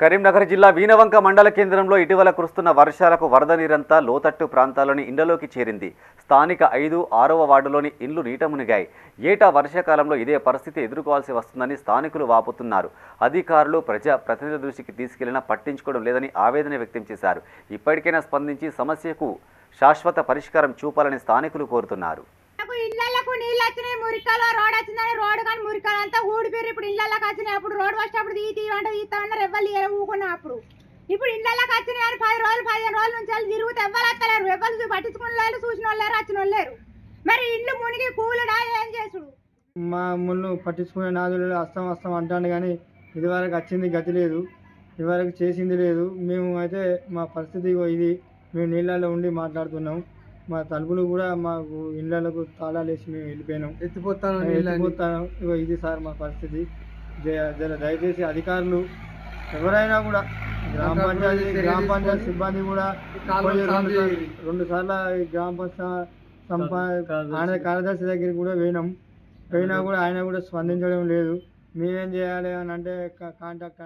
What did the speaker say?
కరీంనగర్ జిల్లా వీనవంక మండల కేంద్రంలో ఇటీవల కురుస్తున్న వర్షాలకు వరద నీరంతా లోతట్టు ప్రాంతాల్లోని ఇండ్లలోకి చేరింది. స్థానిక ఐదు ఆరవ వార్డులోని ఇండ్లు నీట మునిగాయి. ఏటా వర్షాకాలంలో ఇదే పరిస్థితి ఎదుర్కోవాల్సి వస్తుందని స్థానికులు వాపుతున్నారు. అధికారులు ప్రజా ప్రతినిధుల దృష్టికి తీసుకెళ్ళినా పట్టించుకోవడం లేదని ఆవేదన వ్యక్తం చేశారు. ఇప్పటికైనా స్పందించి సమస్యకు శాశ్వత పరిష్కారం చూపాలని స్థానికులు కోరుతున్నారు. చెప్పారు ఇప్పుడు ఇళ్ళకి వచ్చినాయి. అప్పుడు రోడ్ వచ్చినప్పుడు తీ తీవంటే తీస్తామన్నారు. ఎవ్వరు తీయరు ఊకున్నాం అప్పుడు. ఇప్పుడు ఇళ్ళకి వచ్చినాయి అని పది రోజులు పదిహేను రోజుల నుంచి వాళ్ళు తిరుగుతూ ఎవ్వరు వస్తలేరు. ఎవ్వరు పట్టించుకుని వాళ్ళు చూసిన వాళ్ళు వచ్చిన వాళ్ళు మరి ఇల్లు మునిగి కూలుడా ఏం చేసుడు? మా ముళ్ళు పట్టించుకునే నాదులు అస్తం అస్తం అంటాను కానీ ఇదివరకు వచ్చింది గతి లేదు. ఇదివరకు చేసింది లేదు. మేము అయితే మా పరిస్థితి ఇది. మేము నీళ్ళల్లో ఉండి మాట్లాడుతున్నాం. మా తలుపులు కూడా మాకు ఇళ్ళకు తాళాలు వేసి మేము వెళ్ళిపోయినాం. ఎత్తిపోతాను ఎత్తిపోతాను ఇగో ఇది సార్ మా పరిస్థితి. జర- దయచేసి అధికారులు ఎవరైనా కూడా గ్రామ పంచాయతీ గ్రామ పంచాయతీ సిబ్బంది కూడా రెండు సార్లు- గ్రామ పంచాయతీ సంపా ఆయన కార్యదర్శి దగ్గరికి కూడా పోయినాం. పోయినా కూడా ఆయన కూడా స్పందించడం లేదు. మేమేం చేయాలి అని అంటే కాంటాక్ట్